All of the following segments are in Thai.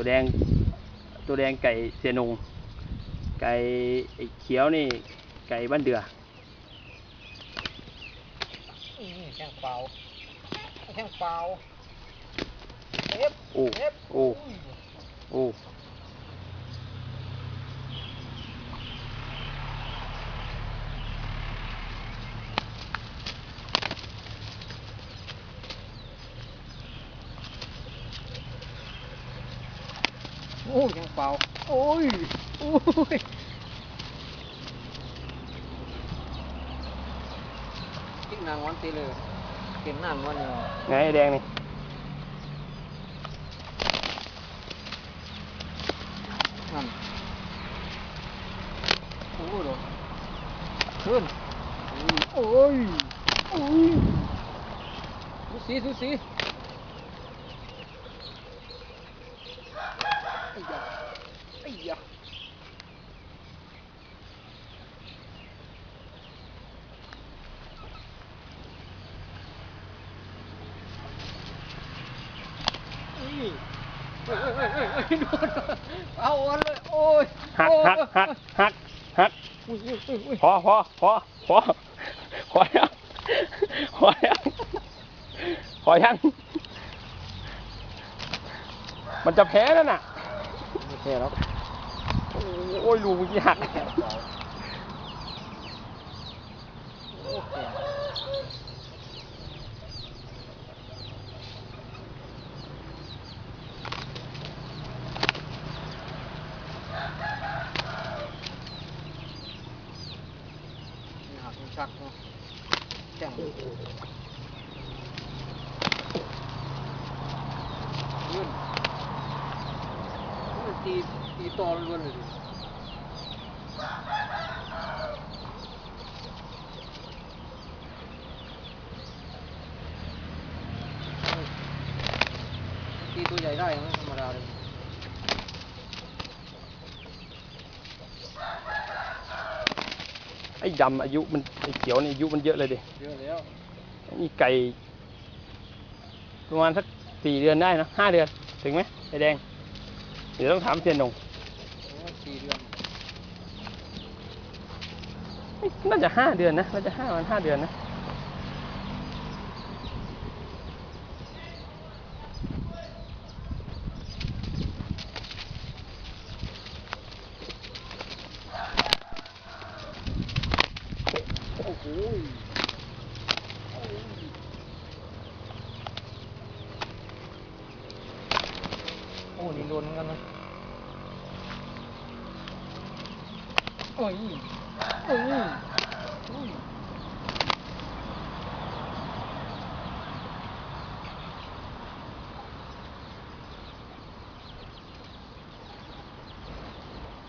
ตัวแดง ตัวแดงไก่เสียนง ไก่ไอ้เขียวนี่ ไก่บ้านเดืออืมแข้งเปล่าแข้งเปล่าเอฟโอ้เอฟโอ้ยโอ้ อ้แข้งเปล่า โอ้ย โอ้ยกินนางวันตีเลยกินนางวันเนี่ยไงไอ้แดงนี่นั่นโอ้โหโดนขึ้นโอ้ย โอ้ยดูสีดูสีไอ้ยาไอ้ยา นี่ เอาอันเลยโอ้ยหักหักหักหักหักพอพอพอพอพอยังพอยังพอยังมันจะแพ้แล้วน่ะไม่ใช่หรอกโอ้ยลูกเมื่อกี้หัก แขนเปล่าโอ้แขน คักเนาะแข้งยื่นมันตีตีตอนล้วนเลยดิตีตัวใหญ่ได้ไม่ธรรมดาเลย ไอ้ดำอายุมันไอ้เขียวนี่อายุมันเยอะเลยดิเยอะแล้วนี่ไก่ ประมาณสักสี่เดือนได้นะห้าเดือนถึงไหมไอ้แดง เดี๋ยวต้องถามเซียนหนงโอ้ยสี่เดือนเอ้ยน่าจะห้าเดือนนะน่าจะห้าวันห้าเดือนนะ โอ้นี่โดนเหมือนกันนะโอ้ยโอ้ยโอ้ย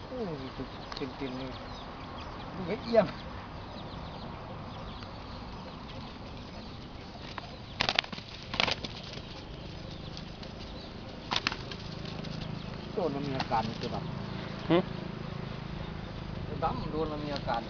โอ้ยเต็มเต็มเลยดูเอียง โดนมันมีอาการคือแบบหึดำโดนมันมีอาการ